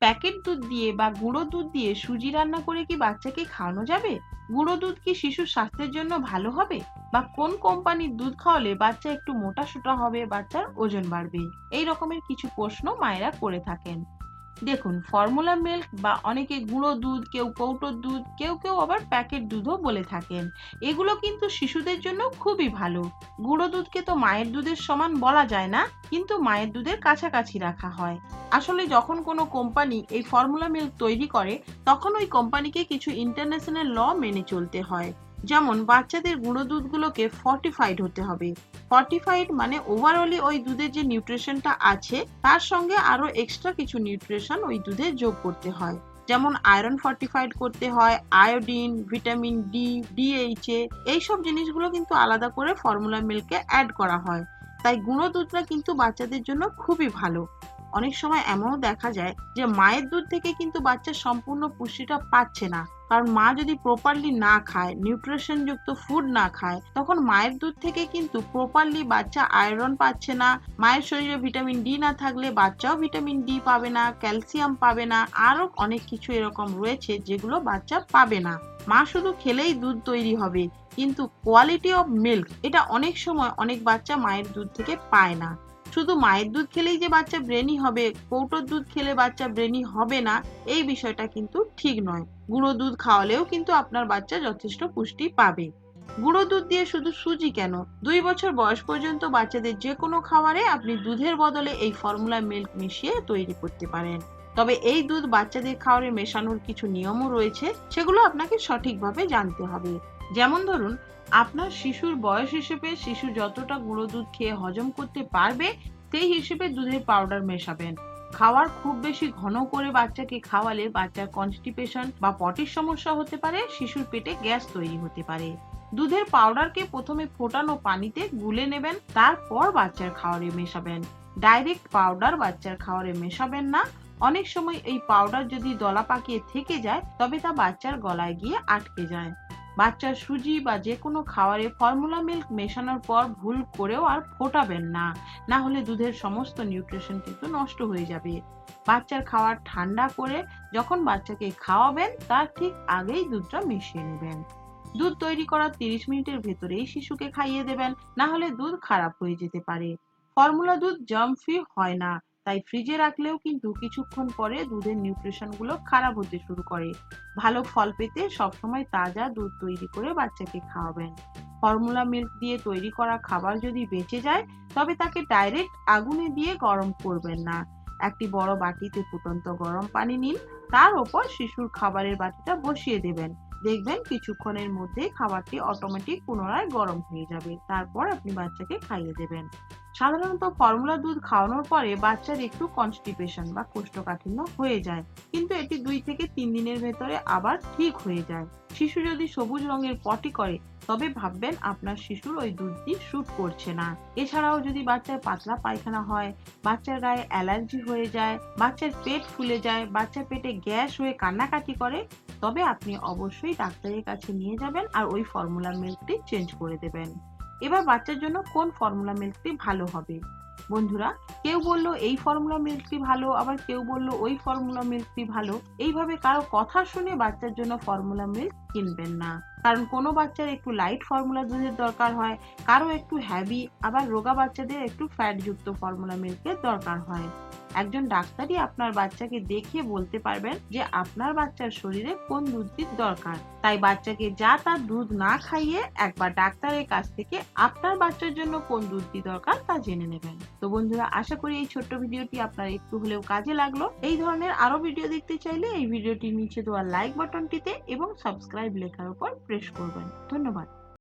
Packet দুধ দিয়ে বা গুঁড়ো দুধ দিয়ে সুজি রান্না করে কি বাচ্চাকে খাওয়ানো যাবে? গুঁড়ো দুধ কি শিশুর স্বাস্থ্যের জন্য ভালো হবে? বা কোন কোম্পানির দুধ খাওয়ালে বাচ্চা একটু মোটা সোটা হবে, বাচ্চার ওজন বাড়বে? এই রকমের কিছু প্রশ্ন মায়েরা করে থাকেন। দেখুন ফর্মুলা মিল্ক বা অনেকে গুঁড়ো দুধ, কেউ কৌটোর দুধ, কেউ কেউ আবার প্যাকেট দুধও বলে থাকেন। এগুলো কিন্তু শিশুদের জন্য খুবই ভালো। গুঁড়ো দুধকে তো মায়ের দুধের সমান বলা যায় না, কিন্তু মায়ের দুধের কাছাকাছি রাখা হয়। আসলে যখন কোনো কোম্পানি এই ফর্মুলা মিল্ক তৈরি করে, তখন ওই কোম্পানিকে কিছু ইন্টারন্যাশনাল ল মেনে চলতে হয়। যেমন বাচ্চাদের গুঁড়ো দুধগুলোকে ফর্টিফাইড হতে হবে। ফর্টিফাইড মানে ওভারঅলি ওই দুধের যে নিউট্রিশনটা আছে, তার সঙ্গে আরও এক্সট্রা কিছু নিউট্রিশন ওই দুধে যোগ করতে হয়। যেমন আয়রন ফর্টিফাইড করতে হয় আয়োডিন ভিটামিন ডি ডিএইচএ এইসব জিনিসগুলো কিন্তু আলাদা করে ফর্মুলা মিল্কে অ্যাড করা হয়। তাই গুঁড়ো দুধটা কিন্তু বাচ্চাদের জন্য খুবই ভালো। অনেক সময় এমনও দেখা যায় যে মায়ের দুধ থেকে কিন্তু বাচ্চা সম্পূর্ণ পুষ্টিটা পাচ্ছে না। কারণ মা যদি প্রপারলি না খায় নিউট্রিশন যুক্ত ফুড না খায়, তখন মায়ের দুধ থেকে কিন্তু প্রপারলি বাচ্চা আয়রন পাচ্ছে না। মায়ের শরীরে ভিটামিন ডি না থাকলে বাচ্চাও ভিটামিন ডি পাবে না ক্যালসিয়াম পাবে না আরও অনেক কিছু এরকম রয়েছে যেগুলো বাচ্চা পাবে না। মা শুধু খেলেই দুধ তৈরি হবে, কিন্তু কোয়ালিটি অফ মিল্ক এটা অনেক সময় অনেক বাচ্চা মায়ের দুধ থেকে পায় না। শুধু মায়ের দুধ খেলেই যে বাচ্চা ব্রেনি হবে, কৌটোর দুধ খেলে বাচ্চা ব্রেনি হবে না, এই বিষয়টা কিন্তু ঠিক নয়। গুঁড়ো দুধ খাওয়ালেও কিন্তু আপনার বাচ্চা যথেষ্ট পুষ্টি পাবে। গুঁড়ো দুধ দিয়ে শুধু সুজি কেন? দুই বছর বয়স পর্যন্ত বাচ্চাদের যে কোনো খাবারে আপনি দুধের বদলে এই ফর্মুলা মিল্ক মিশিয়ে তৈরি করতে পারেন। তবে এই দুধ বাচ্চাদের খাওয়ারে মেশানোর কিছু নিয়মও রয়েছে, সেগুলো আপনাকে সঠিকভাবে জানতে হবে। যেমন ধরুন, আপনার শিশুর বয়স হিসেবে শিশু যতটা গুঁড়ো দুধ খেয়ে হজম করতে পারবে, সেই হিসেবে দুধের পাউডার মেশাবেন। খাওয়ার খুব বেশি ঘন করে বাচ্চাকে খাওয়ালে বাচ্চার কনস্টিপেশন বা পটির সমস্যা হতে পারে, শিশুর পেটে গ্যাস তৈরি হতে পারে। দুধের পাউডারকে প্রথমে ফোটানো পানিতে গুলে নেবেন, তারপর বাচ্চার খাওয়ারে মেশাবেন। ডাইরেক্ট পাউডার বাচ্চার খাওয়ারে মেশাবেন না অনেক সময় এই পাউডার যদি দলা পাকিয়ে থেকে যায়, তবে তা বাচ্চার গলায় গিয়ে আটকে যায়। বাচ্চার সুজি বা যে কোনো খাবারে ফর্মুলা মিল্ক মেশানোর পর ভুল করেও আর ফোটাবেন না। না হলে দুধের সমস্ত নিউট্রিশন কিন্তু নষ্ট হয়ে যাবে। বাচ্চার খাবার ঠান্ডা করে যখন বাচ্চাকে খাওয়াবেন, তার ঠিক আগেই দুধটা মিশিয়ে নেবেন। দুধ তৈরি করার তিরিশ মিনিটের ভেতরেই শিশুকে খাইয়ে দেবেন। না হলে দুধ খারাপ হয়ে যেতে পারে। ফর্মুলা দুধ জার্ম ফ্রি হয় না। তাই ফ্রিজে রাখলেও কিন্তু কিছুক্ষণ পরে দুধের নিউট্রিশনগুলো খারাপ হতে শুরু করে। ভালো ফল পেতে সবসময় তাজা দুধ তৈরি করে বাচ্চাকে খাওয়াবেন। ফর্মুলা মিল্ক দিয়ে তৈরি করা খাবার যদি বেঁচে যায়, তবে তাকে ডাইরেক্ট আগুনে দিয়ে গরম করবেন না। একটি বড় বাটিতে ফুটন্ত গরম পানি নিন, তার ওপর শিশুর খাবারের বাটিটা বসিয়ে দেবেন। দেখবেন কিছুক্ষণের মধ্যে খাবারটি অটোমেটিক পুনরায় গরম হয়ে যাবে। তারপর আপনি বাচ্চাকে খাইয়ে দেবেন। সাধারণত ফর্মুলা দুধ খাওয়ানোর পরে বাচ্চার একটু কনস্টিপেশন বা কোষ্ঠকাঠিন্য হয়ে যায়। কিন্তু এটি দুই থেকে তিন দিনের ভেতরে আবার ঠিক হয়ে যায়। শিশু যদি সবুজ রঙের পটি করে, তবে ভাববেন আপনার শিশুর ওই দুধটি শুট করছে না। এছাড়াও যদি বাচ্চার পাতলা পায়খানা হয়, বাচ্চার গায়ে অ্যালার্জি হয়ে যায়, বাচ্চার পেট ফুলে যায়, বাচ্চার পেটে গ্যাস হয়ে কান্নাকাটি করে, তবে আপনি অবশ্যই ডাক্তারের কাছে নিয়ে যাবেন আর ওই ফর্মুলা মিল্কটি চেঞ্জ করে দেবেন। এবার বাচ্চার জন্য কোন ফর্মুলা মিল্কটি ভালো হবে? বন্ধুরা, কেউ বলল এই ফর্মুলা মিল্কটি ভালো, আবার কেউ বলল ওই ফর্মুলা মিল্কটি ভালো। এইভাবে কারও কথা শুনে বাচ্চার জন্য ফর্মুলা মিল্ক কিনবেন না। কারণ কোনো বাচ্চার একটু লাইট ফর্মুলা দুধের দরকার হয়, কারও একটু হ্যাভি আবার রোগা বাচ্চাদের একটু ফ্যাট যুক্ত ফর্মুলা মিল্কের দরকার হয়। একজন ডাক্তারই আপনার বাচ্চাকে দেখে বলতে পারবেন যে আপনার বাচ্চার শরীরে কোন দুধটির দরকার। তাই বাচ্চাকে যা তার দুধ না খাইয়ে একবার ডাক্তারের কাছ থেকে আপনার বাচ্চার জন্য কোন দুধটি দরকার তা জেনে নেবেন। তো বন্ধুরা, আশা করি এই ছোট্ট ভিডিওটি আপনার একটু হলেও কাজে লাগল। এই ধরনের আরও ভিডিও দেখতে চাইলে এই ভিডিওটির নিচে দেওয়া লাইক বাটনটিতে এবং সাবস্ক্রাইব লেখার উপর প্রেস করবেন। ধন্যবাদ।